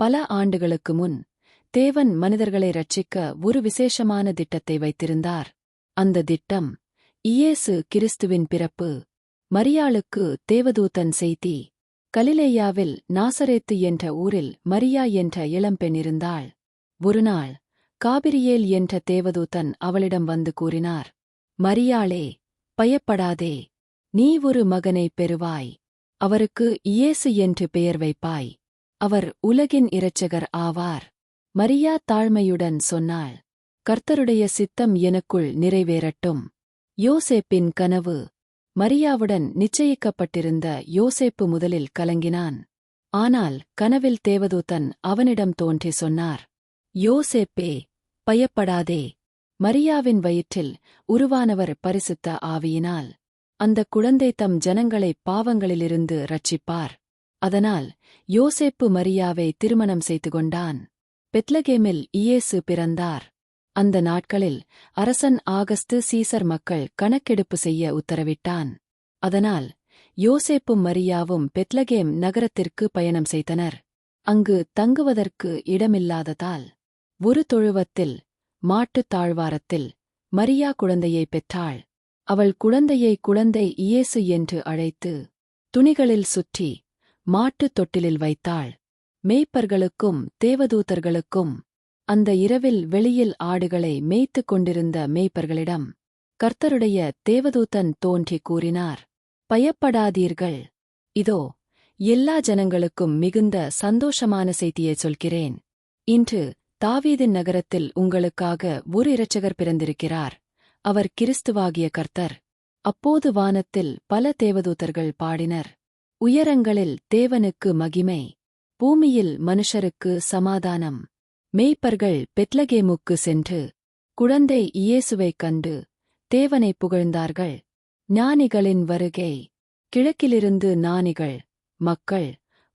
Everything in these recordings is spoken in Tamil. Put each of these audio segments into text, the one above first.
பல ஆண்டுகளுக்கு முன் தேவன் மனிதர்களை ரட்சிக்க ஒரு விசேஷமான திட்டத்தை வைத்திருந்தார். அந்த திட்டம் இயேசு கிறிஸ்துவின் பிறப்பு மரியாளுக்கு தேவதூதன் செய்தி கலிலேயாவில் நாசரேத்து என்ற ஊரில் மரியா என்ற இளம்பெண் இருந்தாள். ஒருநாள் காபிரியேல் என்ற தேவதூதன் அவளிடம் வந்து கூறினார் மரியாளே பயப்படாதே நீ ஒரு மகனைப் பெறுவாய் அவருக்கு இயேசு என்று பெயர் வைப்பாய். அவர் உலகின் இரட்சகர் ஆவார். மரியா தாழ்மையுடன் சொன்னாள் கர்த்தருடைய சித்தம் எனக்குள் நிறைவேறட்டும். யோசேப்பின் கனவு. மரியாவுடன் நிச்சயிக்கப்பட்டிருந்த யோசேப்பு முதலில் கலங்கினான். ஆனால் கனவில் தேவதூதன் அவனிடம் தோன்றி சொன்னார் யோசேப்பே பயப்படாதே. மரியாவின் வயிற்றில் உருவானவர் பரிசுத்த ஆவியினால் அந்த குழந்தை தம் ஜனங்களை பாவங்களிலிருந்து ரட்சிப்பார். அதனால் யோசேப்பு மரியாவை திருமணம் செய்து கொண்டான் பெத்லகேமில் இயேசு பிறந்தார். அந்த நாட்களில் அரசன் ஆகஸ்து சீசர் மக்கள் கணக்கெடுப்பு செய்ய உத்தரவிட்டான். அதனால் யோசேப்பும் மரியாவும் பெத்லகேம் நகரத்திற்கு பயணம் செய்தனர். அங்கு தங்குவதற்கு இடமில்லாததால் ஒரு தொழுவத்தில் மாட்டுத் தாழ்வாரத்தில் மரியா குழந்தையை பெற்றாள். அவள் குழந்தையை குழந்தை இயேசு என்று அழைத்து துணிகளில் சுற்றி மாட்டுத் தொட்டிலில் வைத்தாள். மேய்ப்பர்களுக்கும் தேவதூதர்களுக்கும் அந்த இரவில் வெளியில் ஆடுகளை மேய்த்துக் கொண்டிருந்த மேய்ப்பர்களிடம் கர்த்தருடைய தேவதூதன் தோன்றி கூறினார் பயப்படாதீர்கள். இதோ எல்லா ஜனங்களுக்கும் மிகுந்த சந்தோஷமான செய்தியை சொல்கிறேன். இன்று தாவீதின் நகரத்தில் உங்களுக்காக ஒரு இரட்சகர் பிறந்திருக்கிறார். அவர் கிறிஸ்துவாகிய கர்த்தர். அப்போது வானத்தில் பல தேவதூதர்கள் பாடினர். உயரங்களில் தேவனுக்கு மகிமை பூமியில் மனுஷருக்கு சமாதானம். மேய்ப்பர்கள் பெத்லகேமுக்கு சென்று குழந்தை இயேசுவைக் கண்டு தேவனை புகழ்ந்தார்கள். ஞானிகளின் வருகை. கிழக்கிலிருந்து ஞானிகள் மக்கள்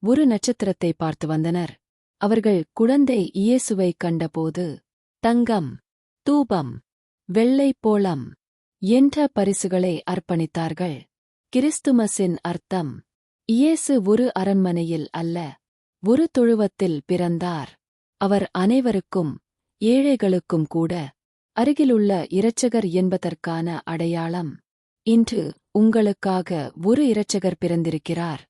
ஒரு நட்சத்திரத்தை பார்த்து வந்தனர். அவர்கள் குழந்தை இயேசுவைக் கண்டபோது தங்கம் தூபம் வெள்ளை போளம் என்ற பரிசுகளை அர்ப்பணித்தார்கள். கிறிஸ்துமஸின் அர்த்தம். இயேசு ஒரு அரண்மனையில் அல்ல ஒரு தொழுவத்தில் பிறந்தார். அவர் அனைவருக்கும் ஏழைகளுக்கும் கூட அருகிலுள்ள இரட்சகர் என்பதற்கான அடையாளம். இன்று உங்களுக்காக ஒரு இரட்சகர் பிறந்திருக்கிறார்.